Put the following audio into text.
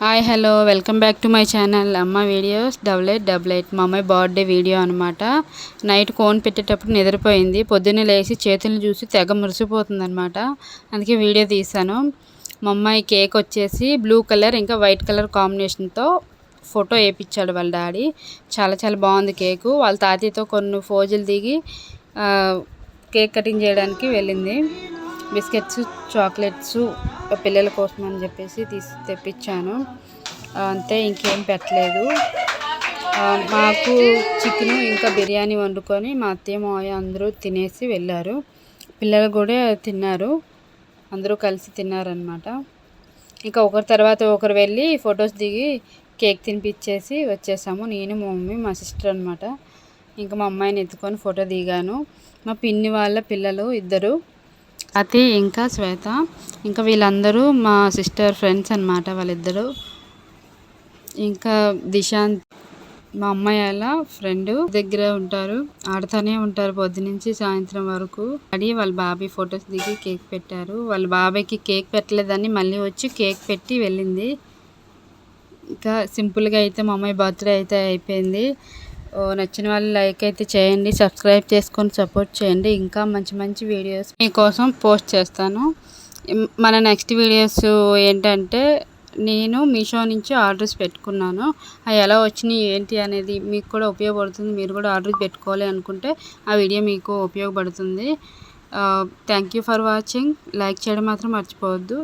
Hi hello. Welcome back to my channel. అమ్మ videos double eight double eight. మా అమ్మాయి birthday video అనమాట night కోన్ పెట్టేటప్పుడు నిద్రపోయింది. పొద్దున్నే లేచి చేతులను చూసి తెగ మురిసిపోతుంది అనమాట అందుకే వీడియో తీశాను. మా అమ్మాయి కేక్ వచ్చేసి బ్లూ కలర్ ఇంకా వైట్ కలర్ కాంబినేషన్తో ఫోటో వేయించాడు వాళ్ళ డాడీ. చాలా చాలా బాగుంది కేకు. వాళ్ళ తాతయ్యతో కొన్ని ఫోజులు దిగి కేక్ కటింగ్ చేయడానికి వెళ్ళింది. బిస్కెట్స్ చాక్లెట్స్ పిల్లల కోసం అని చెప్పేసి తీసి తెప్పించాను. అంతే ఇంకేం పెట్టలేదు. మాకు చికెన్ ఇంకా బిర్యానీ వండుకొని మా అత్తయ్య మావయ్య అందరూ తినేసి వెళ్ళారు. పిల్లలు కూడా తిన్నారు. అందరూ కలిసి తిన్నారనమాట ఇంకా ఒకరి తర్వాత ఒకరు వెళ్ళి ఫొటోస్ దిగి కేక్ తినిపించేసి వచ్చేసాము. నేను మా మమ్మీ మా సిస్టర్ అనమాట ఇంకా మా అమ్మాయిని ఎత్తుకొని ఫోటో దిగాను. మా పిన్ని వాళ్ళ పిల్లలు ఇద్దరు. అతి ఇంకా శ్వేత. ఇంకా వీళ్ళందరూ మా సిస్టర్ ఫ్రెండ్స్ అనమాట వాళ్ళిద్దరు. ఇంకా దిశాంత్ మా అమ్మాయి అలా ఫ్రెండ్ దగ్గర ఉంటారు. ఆడుతూనే ఉంటారు పొద్దునుంచి సాయంత్రం వరకు. అడిగి వాళ్ళ బాబాయ్ ఫొటోస్ దిగి కేక్ పెట్టారు. వాళ్ళ బాబాయ్కి కేక్ పెట్టలేదని మళ్ళీ వచ్చి కేక్ పెట్టి వెళ్ళింది. ఇంకా సింపుల్గా అయితే మా అమ్మాయి బర్త్డే అయితే అయిపోయింది. నచ్చిన వాళ్ళు లైక్ అయితే చేయండి సబ్స్క్రైబ్ చేసుకొని సపోర్ట్ చేయండి. ఇంకా మంచి మంచి వీడియోస్ మీకోసం పోస్ట్ చేస్తాను. మన నెక్స్ట్ వీడియోస్ ఏంటంటే నేను మీషో నుంచి ఆర్డర్స్ పెట్టుకున్నాను. అవి ఎలా వచ్చినాయి ఏంటి అనేది మీకు కూడా ఉపయోగపడుతుంది. మీరు కూడా ఆర్డర్ పెట్టుకోవాలి అనుకుంటే ఆ వీడియో మీకు ఉపయోగపడుతుంది. Thank you for watching. Like చేయడం మాత్రం మర్చిపోవద్దు.